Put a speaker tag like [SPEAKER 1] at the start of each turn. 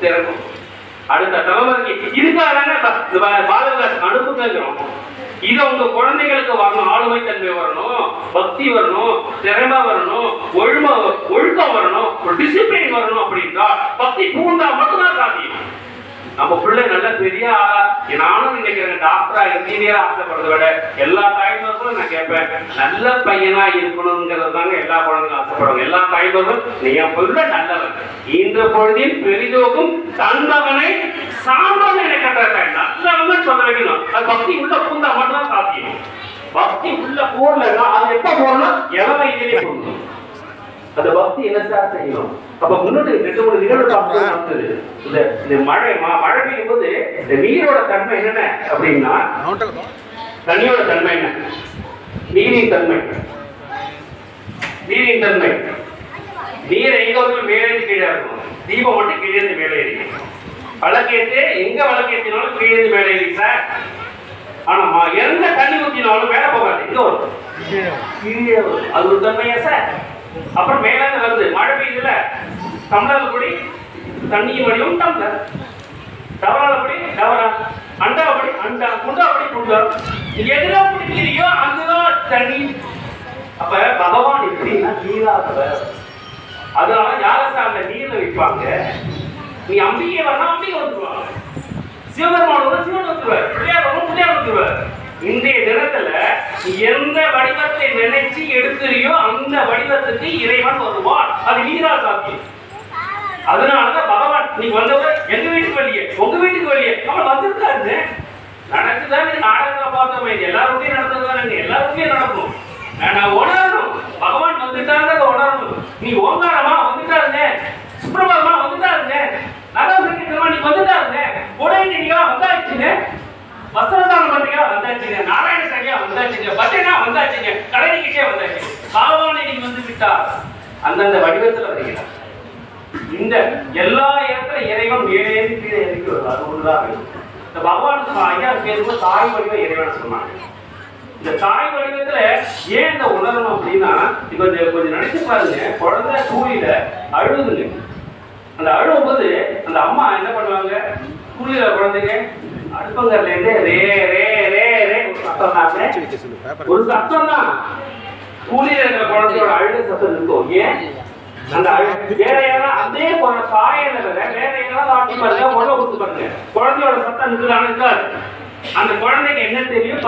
[SPEAKER 1] திறக்கும் அடுத்த தலைமுறைக்கு இதுக்காக தானே பாலவிலாஸ் அனுப்புங்கிறோம் இது உங்க குழந்தைகளுக்கு வரணும். ஆளுமை தன்மை வரணும். பக்தி வரணும். திறமை வரணும். ஒழுமை ஒழுக்கம் வரணும். ஒரு டிசிப்ளின் வரணும் அப்படின்னா பக்தி பூந்தா மட்டும்தான் சாத்தியம். நம்ம பிள்ளை நல்ல பெரிய ஆளா? நானும் நினைக்கிறேன் டாக்டரா இன்ஜினியரா ஆசைப்படுறத விட எல்லா தாய்மார்களும் நான் கேட்பேன் நல்ல பையனா இருக்கணுங்கிறது தாங்க எல்லா குழந்தைகளும் ஆசைப்படுவாங்க. எல்லா தாய்மார்களும் நீ என் பிள்ளை நல்லவன். இந்த பொழுதில் பெரிதோக்கும் தந்தவனை சாம்பவன் என கட்டாய் நல்லவன் சொல்ல வைக்கணும் அது பக்தி உள்ள பூந்தா மட்டும் தான் சாத்தியம். பக்தி உள்ள போடலன்னா அது எப்ப போடணும் எவன் வயதிலே போடணும் அந்த பக்தி என்ன சார் செய்யணும் அப்ப முன்னாடி ரெண்டு மூணு நிகழ்வு நடந்தது இந்த இந்த மழை மழை பெய்யும் போது இந்த நீரோட தன்மை என்னென்ன அப்படின்னா தண்ணியோட தன்மை என்ன? நீரின் தன்மை. நீரின் தன்மை. நீர் எங்க வந்து மேலே கீழே இருக்கும் தீபம் மட்டும் கீழே இருந்து மேலே ஏறி வழக்கேற்று எங்க வழக்கேற்றினாலும் கீழே இருந்து மேலே ஏறி சார். ஆனா எந்த தண்ணி ஊத்தினாலும் மேலே போகாது. வரும். கீழே வரும். அது ஒரு தன்மையா சார்? அப்புறம் மேல வருது. மழை பெய்யுதுல தமிழர் குடி தண்ணியும் மடியும் டம்ளர். டவரால தவறா. டவரா அண்டா. படி அண்டா குண்டா படி குண்டா எதுல பிடிக்கிறியோ அங்கதான் தண்ணி. அப்ப பகவான் எப்படின்னா நீராதவர் அதனால யார சார்ந்த நீர்ல வைப்பாங்க. நீ அம்பிகை வரணும் அம்பிகை வந்துருவாங்க. சிவபெருமான் சிவன் வந்துருவார். பிள்ளையார் வரும் பிள்ளையார் வந்துருவார். இன்றைய தினத்துல எந்த வடிவத்தை நினைச்சு எடுக்கிறியோ அந்த வடிவத்துக்கு இறைவன் வருவான். அது நீரா சாத்தியம். அதனாலதான் பகவான் நீ வந்தவர் எங்க வீட்டுக்கு வெளியே? உங்க வீட்டுக்கு வெளியே. அவன் வந்திருக்காரு நடக்குதான் நீ நாடகத்துல பார்த்தோமே. இது நடந்ததுதான் நடந்ததுதானே நடக்கும். நான் உணரணும். பகவான் வந்துட்டாங்க உணரணும். நீ ஓங்காரமா வந்துட்டாருங்க. சுப்பிரபாதமா வந்துட்டாருங்க. நல்லா நீ வந்துட்டாருங்க. உடனடியா வந்தாச்சுங்க. வந்தாச்சுங்க. நாராயண வந்தாச்சுங்க. பஜனா வந்தாச்சுங்க. கலை நிகழ்ச்சியா வந்தாச்சு பகவானை நீ வந்து விட்டார் அந்தந்த வடிவத்துல வருகிறார் இந்த எல்லா இடத்துல இறைவன் மேலே கீழே இறங்கி வருவார் அது ஒண்ணுதான் இந்த பகவான் ஐயா பேருக்கும் தாய் வடிவ இறைவன் சொன்னாங்க? இந்த தாய் வடிவத்துல ஏன் இந்த உணரணும் அப்படின்னா இப்ப கொஞ்சம் கொஞ்சம் நினைச்சு பாருங்க. குழந்தை கூலியில அழுகுதுங்க. அந்த அழுவும் போது அந்த அம்மா என்ன பண்ணுவாங்க? கூலியில குழந்தைங்க அடுப்பங்கர்ல இருந்து ரே ரே ரே ஒரு சத்தம் தான் கூலியில இருக்கிற குழந்தையோட அழுக சத்தம் இருக்கும் ஏன்? அந்த வேற யாராவது அதே போல சாயல வேற யாராவது ஆட்டி பாருங்க உள்ள கொடுத்து பாருங்க. குழந்தையோட சத்தம் இருக்காது. அந்த குழந்தைக்கு என்ன தெரியும்?